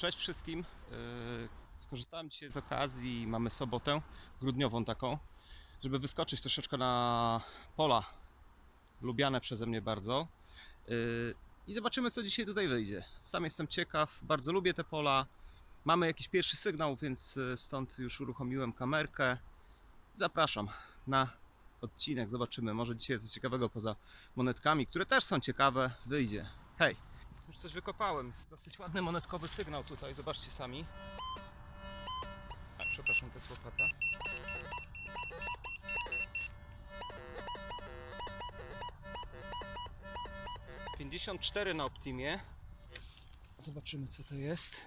Cześć wszystkim. Yy, Skorzystałem dzisiaj z okazji, mamy sobotę grudniową taką, żeby wyskoczyć troszeczkę na pola lubiane przeze mnie bardzo. Yy, I zobaczymy, co dzisiaj tutaj wyjdzie. Sam jestem ciekaw, bardzo lubię te pola. Mamy jakiś pierwszy sygnał, więc yy, stąd już uruchomiłem kamerkę. Zapraszam na odcinek, zobaczymy. Może dzisiaj coś ciekawego poza monetkami, które też są ciekawe, wyjdzie. Hej! Już coś wykopałem. Dosyć ładny monetkowy sygnał tutaj, zobaczcie sami. Przepraszam, to jest łopata. Na Optimie. Zobaczymy co to jest.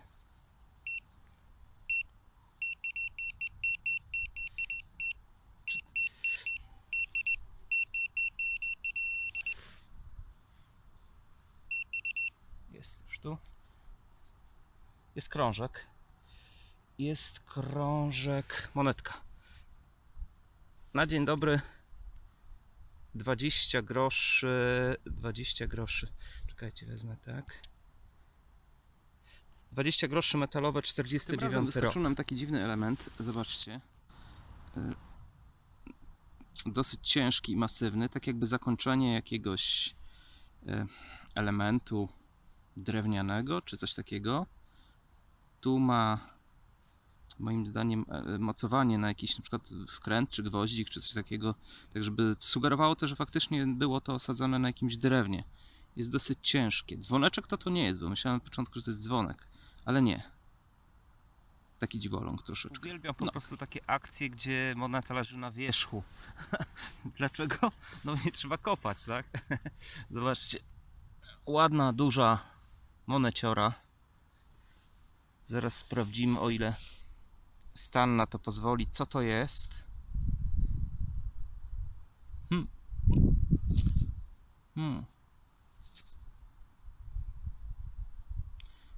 Tu. Jest krążek. Jest krążek. Monetka. Na dzień dobry. 20 groszy. 20 groszy. Czekajcie, wezmę tak. 20 groszy metalowe, 49 Tym razem wyskoczył nam taki dziwny element. Zobaczcie. Y, Dosyć ciężki i masywny, tak jakby zakończenie jakiegoś y, elementu drewnianego czy coś takiego. Tu ma moim zdaniem e, mocowanie na jakiś na przykład wkręt czy gwoździk czy coś takiego, tak żeby sugerowało to, że faktycznie było to osadzone na jakimś drewnie. Jest dosyć ciężkie. Dzwoneczek to to nie jest, bo myślałem na początku, że to jest dzwonek, ale nie. Taki dziwoląg troszeczkę. Uwielbiam po No. prostu takie akcje, gdzie moneta leży na wierzchu. Dlaczego? No nie trzeba kopać, tak? Zobaczcie. Ładna, duża moneciora. Zaraz sprawdzimy, o ile stan na to pozwoli. Co to jest? Hmm. Hmm.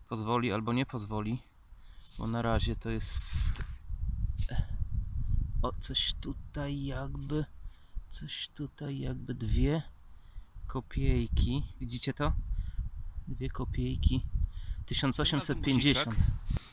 Pozwoli albo nie pozwoli. Bo na razie to jest. O, coś tutaj jakby. Coś tutaj jakby dwie kopiejki. Widzicie to? Dwie kopiejki. 1850.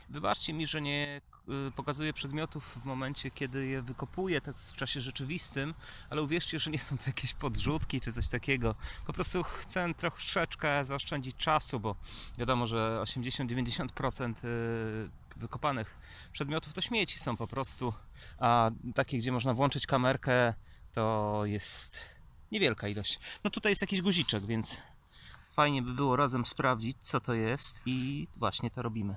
Wybaczcie mi, że nie y, pokazuję przedmiotów w momencie, kiedy je wykopuję, tak w czasie rzeczywistym, ale uwierzcie, że nie są to jakieś podrzutki czy coś takiego. Po prostu chcę troszeczkę zaoszczędzić czasu, bo wiadomo, że 80-90% y, wykopanych przedmiotów to śmieci są po prostu, a takie, gdzie można włączyć kamerkę, to jest niewielka ilość. No tutaj jest jakiś guziczek, więc fajnie by było razem sprawdzić, co to jest i właśnie to robimy.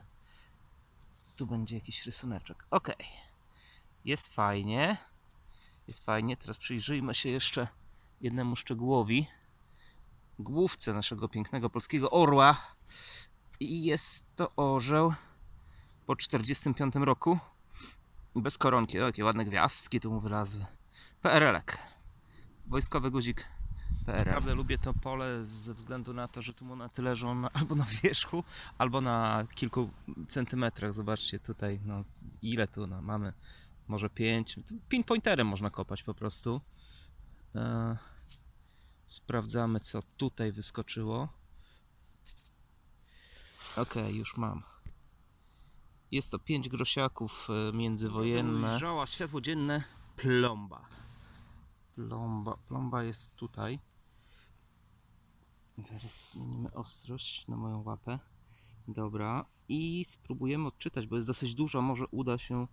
Tu będzie jakiś rysuneczek. Ok. Jest fajnie. Jest fajnie. Teraz przyjrzyjmy się jeszcze jednemu szczegółowi. Główce naszego pięknego polskiego orła. I jest to orzeł po 45 roku. Bez koronki. O, jakie ładne gwiazdki tu mu wylazły. PRL-ek. Wojskowy guzik PRL. Naprawdę lubię to pole ze względu na to, że tu monety leżą na, albo na wierzchu, albo na kilku centymetrach. Zobaczcie tutaj, no, ile tu no, mamy. Może 5. Pinpointerem można kopać po prostu. E, sprawdzamy, co tutaj wyskoczyło. Ok, już mam. Jest to 5 grosiaków e, międzywojenne. Żoła, światło dzienne, plomba. Plomba, plomba jest tutaj. Zaraz zmienimy ostrość na moją łapę. Dobra. I spróbujemy odczytać, bo jest dosyć dużo. Może uda się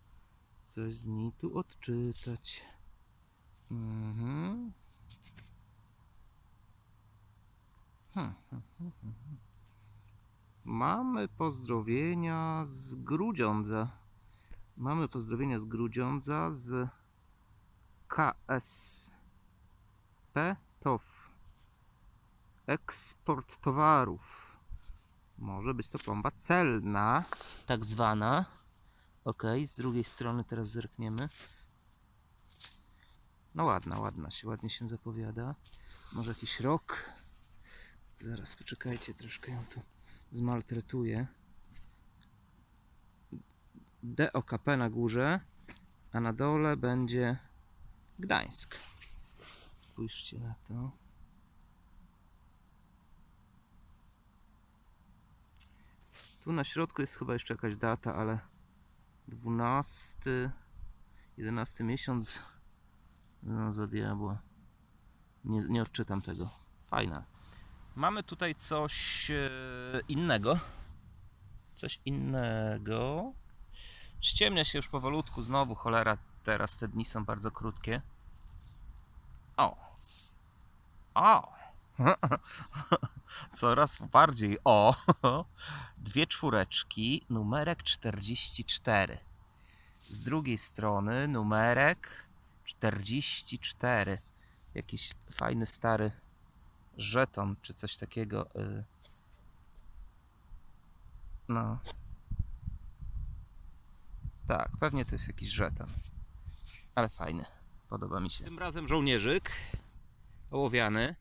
coś z niej tu odczytać. Mhm. Hmm. Mamy pozdrowienia z Grudziądza. Mamy pozdrowienia z Grudziądza z KSP TOW. Eksport towarów. Może być to plomba celna, tak zwana. Ok, z drugiej strony teraz zerkniemy. No ładna, ładna się, ładnie się zapowiada. Może jakiś rok. Zaraz poczekajcie, troszkę ją tu zmaltretuję. DOKP na górze, a na dole będzie Gdańsk. Spójrzcie na to. Tu na środku jest chyba jeszcze jakaś data, ale 12, 11 miesiąc. No za diabła. Nie, nie odczytam tego. Fajna. Mamy tutaj coś e, innego. Coś innego. Ściemnia się już powolutku znowu, cholera. Teraz te dni są bardzo krótkie. O. O. Coraz bardziej. O. Dwie czwóreczki, numerek 44. Z drugiej strony numerek 44. Jakiś fajny stary żeton czy coś takiego. y. No. Tak, pewnie to jest jakiś żeton. Ale fajny. Podoba mi się. Tym razem żołnierzyk ołowiany.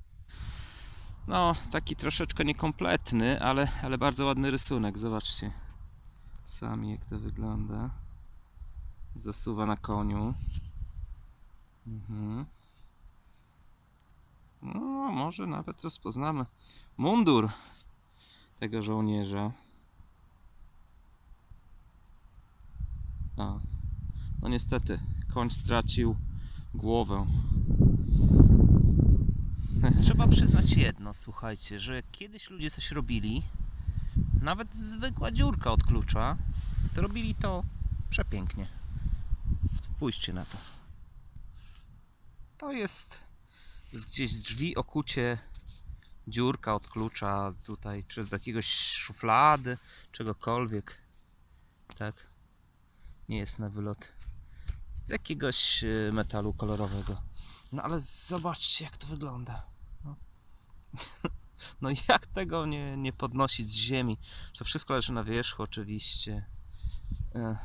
No, taki troszeczkę niekompletny, ale, ale bardzo ładny rysunek. Zobaczcie sami, jak to wygląda. Zasuwa na koniu. Mhm. No, może nawet rozpoznamy mundur tego żołnierza. A. No niestety, koń stracił głowę. Trzeba przyznać jedno, słuchajcie, że kiedyś ludzie coś robili, nawet zwykła dziurka od klucza, to robili to przepięknie. Spójrzcie na to. To jest gdzieś z drzwi okucie dziurka od klucza tutaj, czy z jakiegoś szuflady, czegokolwiek. Tak. Nie jest na wylot. Jakiegoś e, metalu kolorowego. No ale zobaczcie jak to wygląda. No, no jak tego nie, nie podnosić z ziemi? To wszystko leży na wierzchu oczywiście. Ech,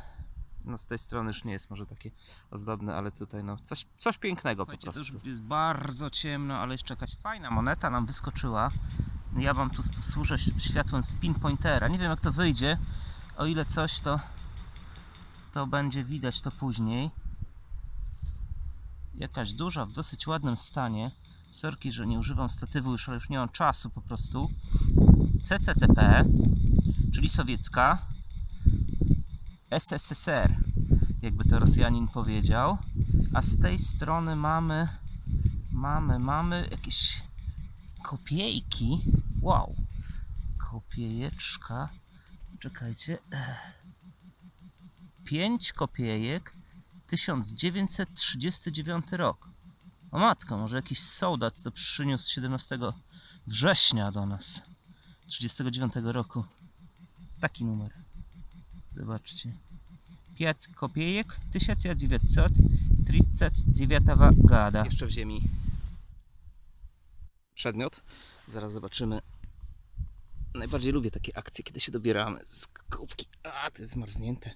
No z tej strony już nie jest może takie ozdobne, ale tutaj no coś, coś pięknego po prostu. To jest bardzo ciemno, ale jeszcze jakaś fajna moneta nam wyskoczyła. Ja wam tu posłużę światłem z pinpointera. Nie wiem jak to wyjdzie. O ile coś to to będzie widać to później. Jakaś duża, w dosyć ładnym stanie. Sorki, że nie używam statywu już, ale już nie mam czasu po prostu. CCCP, czyli sowiecka. SSSR, jakby to Rosjanin powiedział. A z tej strony mamy, mamy, mamy jakieś kopiejki. Wow, kopiejeczka. Czekajcie. 5 kopiejek 1939 rok. O matko, może jakiś soldat to przyniósł 17 września do nas 39 roku. Taki numer. Zobaczcie. 5 kopiejek 1939 gada. Jeszcze w ziemi. Przedmiot. Zaraz zobaczymy. Najbardziej lubię takie akcje, kiedy się dobieramy z kubki. A, to jest zmarznięte.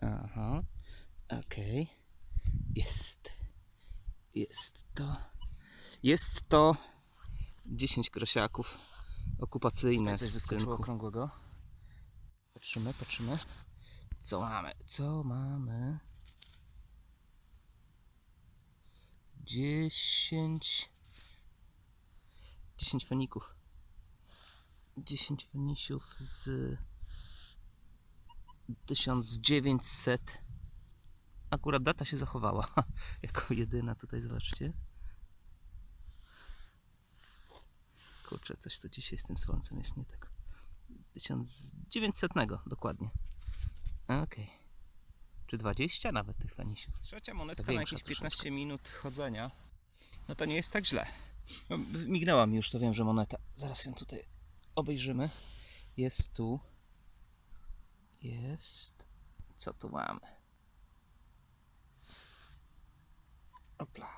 Aha. Okej. Jest. Jest to. Jest to 10 krosiaków okupacyjne z cynku. okrągłego. Patrzymy, patrzymy. Co mamy? Co mamy? 10 10 feników. 10 fenisiów z 1900. Akurat data się zachowała. Jako jedyna tutaj, zobaczcie. Kurczę, coś co dzisiaj z tym słońcem jest nie tak. 1900 dokładnie. Okej. Czy 20 nawet tych fanisiów? Trzecia monetka na jakieś 15 minut chodzenia. No to nie jest tak źle. No, Mignęła mi już, to wiem, że moneta. Zaraz ją tutaj obejrzymy. Jest tu. Jest. Co tu mamy? Opla.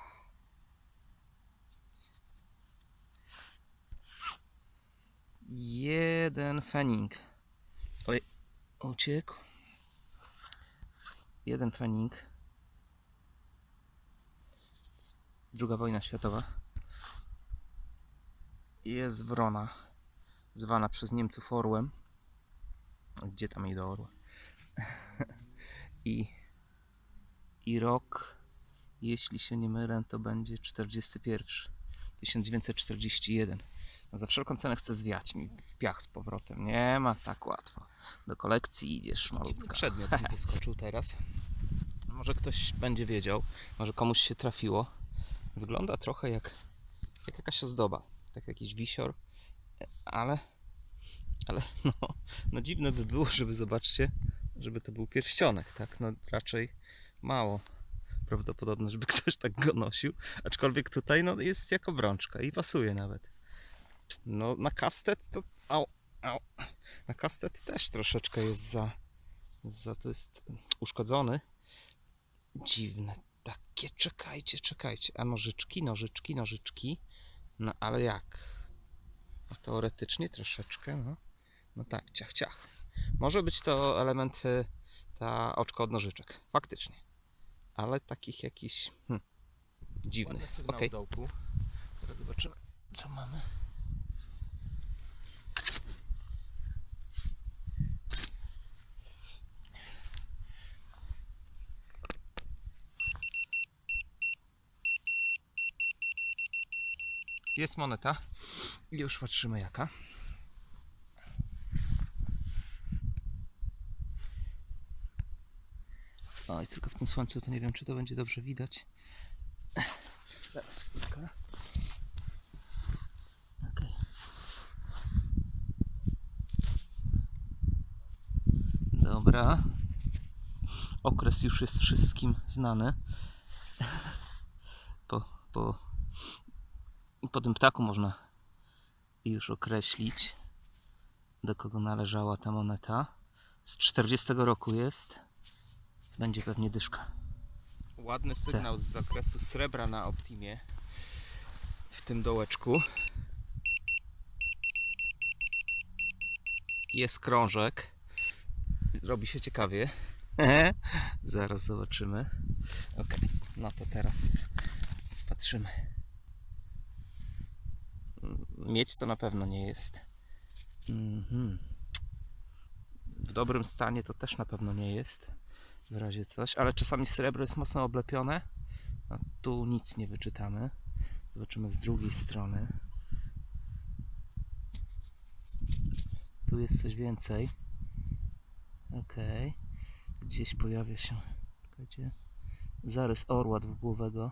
Jeden fening. Oj, uciekł. Jeden fening. Z- Druga wojna światowa. Jest wrona. Zwana przez Niemców orłem. Gdzie tam jej do orła? I, I rok, jeśli się nie mylę, to będzie 41. 1941. Za wszelką cenę chce zwiać mi w piach z powrotem. Nie ma tak łatwo. Do kolekcji idziesz, malutka. Przedmiot mi wyskoczył teraz. Może ktoś będzie wiedział, może komuś się trafiło. Wygląda trochę jak, jak jakaś ozdoba, tak jakiś wisior, ale, ale no, no dziwne by było, żeby zobaczcie, żeby to był pierścionek, tak? No raczej mało prawdopodobne, żeby ktoś tak go nosił, aczkolwiek tutaj no, jest jako brączka i pasuje nawet. No na kastet to, au, au, na kastet też troszeczkę jest za, za to jest uszkodzony. Dziwne takie, czekajcie, czekajcie, a nożyczki, nożyczki, nożyczki, no ale jak? No, teoretycznie troszeczkę, no, no tak, ciach, ciach. Może być to element y, ta oczko od nożyczek, faktycznie. Ale takich jakichś hmm, dziwnych. Okej. dołku. Teraz zobaczymy, co mamy. Jest moneta. I już patrzymy jaka. Oj, tylko w tym słońcu to nie wiem, czy to będzie dobrze widać. Zaraz chwilkę. Okej. Dobra. Okres już jest wszystkim znany. Po, po, po tym ptaku można już określić, do kogo należała ta moneta. Z 40 roku jest. Będzie pewnie dyszka. Ładny sygnał z zakresu srebra na Optimie w tym dołeczku. Jest krążek. Robi się ciekawie. Zaraz zobaczymy. Ok, no to teraz patrzymy. Mieć to na pewno nie jest. Mhm. W dobrym stanie to też na pewno nie jest w razie coś, ale czasami srebro jest mocno oblepione. A tu nic nie wyczytamy. Zobaczymy z drugiej strony. Tu jest coś więcej. Ok. Gdzieś pojawia się czekajcie, zarys orła dwugłowego.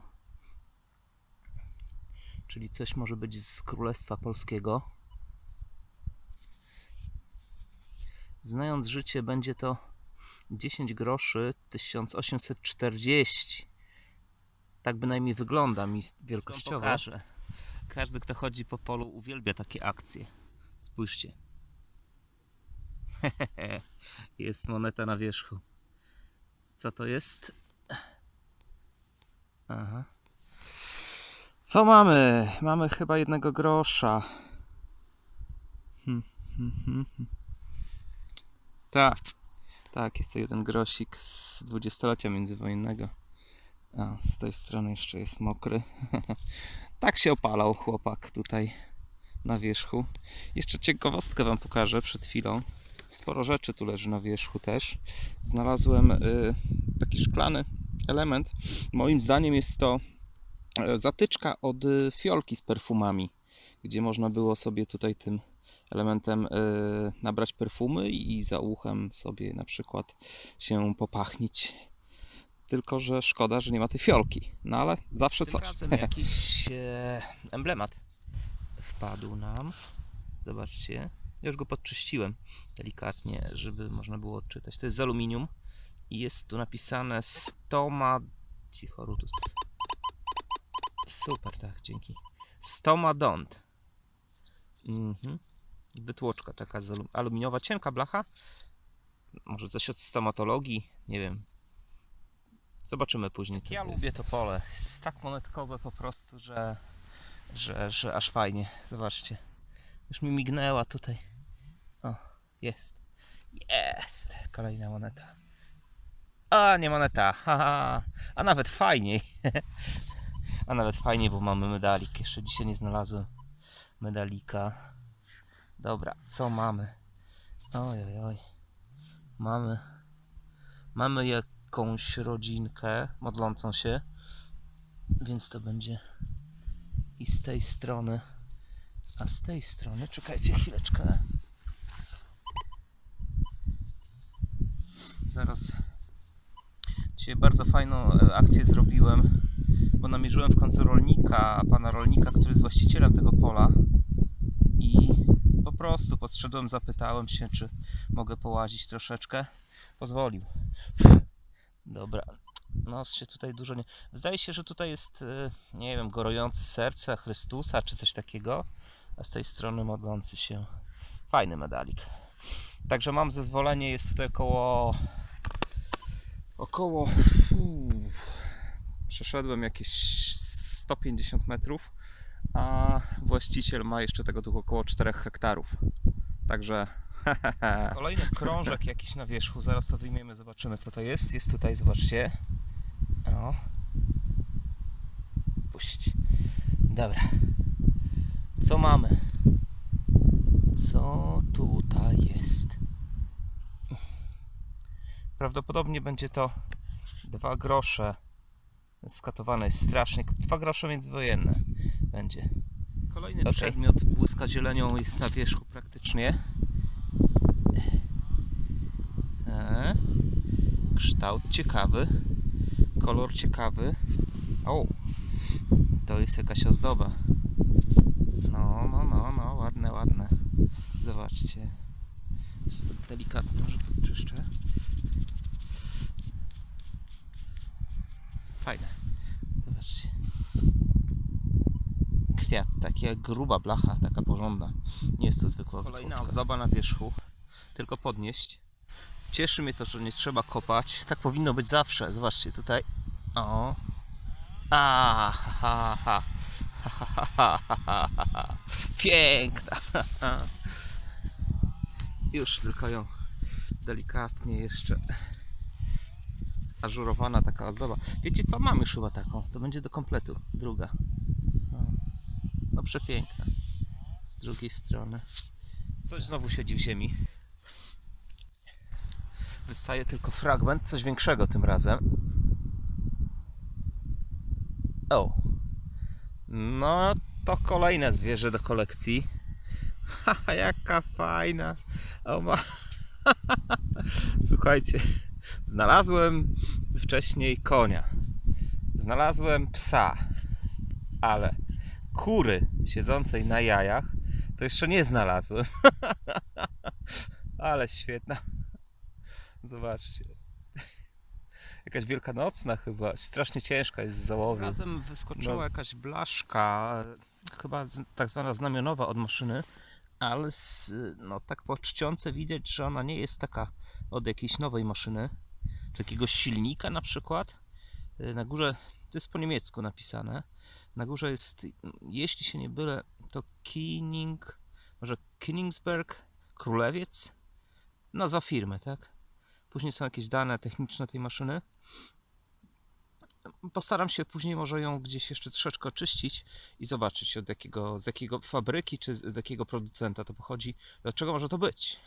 Czyli coś może być z Królestwa Polskiego. Znając życie, będzie to 10 groszy 1840. Tak bynajmniej wygląda mi wielkościowo. Każdy, kto chodzi po polu, uwielbia takie akcje. Spójrzcie. jest moneta na wierzchu. Co to jest? Aha. Co mamy? Mamy chyba jednego grosza. Hmm, hmm, hmm, hmm. Tak. Tak, jest to jeden grosik z dwudziestolecia międzywojennego. A z tej strony jeszcze jest mokry. tak się opalał chłopak tutaj na wierzchu. Jeszcze ciekawostkę Wam pokażę przed chwilą. Sporo rzeczy tu leży na wierzchu też. Znalazłem y, taki szklany element. Moim zdaniem jest to y, zatyczka od y, fiolki z perfumami, gdzie można było sobie tutaj tym elementem y, nabrać perfumy i za uchem sobie na przykład się popachnić. Tylko, że szkoda, że nie ma tej fiolki. No ale zawsze Tym coś. razem jakiś e, emblemat wpadł nam. Zobaczcie. Ja już go podczyściłem delikatnie, żeby można było odczytać. To jest z aluminium i jest tu napisane Stoma... Cicho, Rutus. Super, tak, dzięki. Stoma Don't. Mhm. Wytłoczka taka aluminiowa, cienka blacha. Może coś od stomatologii, nie wiem. Zobaczymy później. Co Ja lubię jest. to pole. Jest tak monetkowe po prostu, że, że, że aż fajnie. Zobaczcie. Już mi mignęła tutaj. O, jest. Jest! Kolejna moneta. A, nie moneta. Haha. A nawet fajniej. A nawet fajniej, bo mamy medalik. Jeszcze dzisiaj nie znalazłem medalika. Dobra, co mamy? Oj, oj, oj. Mamy. Mamy jakąś rodzinkę modlącą się. Więc to będzie i z tej strony A z tej strony, czekajcie chwileczkę. Zaraz. Dzisiaj bardzo fajną e, akcję zrobiłem, bo namierzyłem w końcu rolnika, pana rolnika, który jest właścicielem tego pola prostu podszedłem, zapytałem się, czy mogę połazić troszeczkę. Pozwolił. Dobra. No się tutaj dużo nie... Zdaje się, że tutaj jest, e, nie wiem, gorujący serce Chrystusa, czy coś takiego, a z tej strony modlący się. Fajny medalik. Także mam zezwolenie, jest tutaj około około uu, przeszedłem jakieś 150 metrów, a właściciel ma jeszcze tego tu około 4 hektarów. Także kolejny krążek jakiś na wierzchu, zaraz to wyjmiemy, zobaczymy co to jest. Jest tutaj, zobaczcie. O. Puść. Dobra. Co mamy? Co tutaj jest? Prawdopodobnie będzie to dwa grosze. Skatowane jest strasznie. Dwa grosze międzywojenne będzie. Kolejny Okej. przedmiot błyska zielenią jest na wierzchu praktycznie. E, kształt ciekawy. Kolor ciekawy. O, to jest jakaś ozdoba. No, no, no, no, ładne, ładne. Zobaczcie. Tak Delikatnie może podczyszczę. Fajne. Kwiat, taka gruba blacha, taka porządna. Nie jest to zwykła Kolejna wytłoczka. ozdoba na wierzchu. Tylko podnieść. Cieszy mnie to, że nie trzeba kopać. Tak powinno być zawsze. Zobaczcie tutaj. O. A, ha, ha, ha. Ha, ha, ha, ha, ha, ha, ha. Piękna. Już tylko ją delikatnie jeszcze ażurowana taka ozdoba. Wiecie co? Mam już chyba taką. To będzie do kompletu. Druga. Przepiękna. Z drugiej strony. Coś znowu siedzi w ziemi. Wystaje tylko fragment, coś większego tym razem. O! No, to kolejne zwierzę do kolekcji. Haha, jaka fajna. O ma... Słuchajcie, znalazłem wcześniej konia. Znalazłem psa, ale kury siedzącej na jajach to jeszcze nie znalazłem. ale świetna. Zobaczcie. Jakaś wielkanocna chyba. Strasznie ciężka jest z załowy. Razem wyskoczyła No, jakaś blaszka, chyba tak zwana znamionowa od maszyny, ale z, no, tak po czcionce widać, że ona nie jest taka od jakiejś nowej maszyny, czy jakiegoś silnika na przykład. Y, Na górze, to jest po niemiecku napisane, na górze jest, jeśli się nie bylę, to Kining, może Königsberg, Królewiec, nazwa firmy, tak? Później są jakieś dane techniczne tej maszyny. Postaram się później może ją gdzieś jeszcze troszeczkę oczyścić i zobaczyć od jakiego, z jakiego fabryki czy z, z jakiego producenta to pochodzi, dlaczego może to być.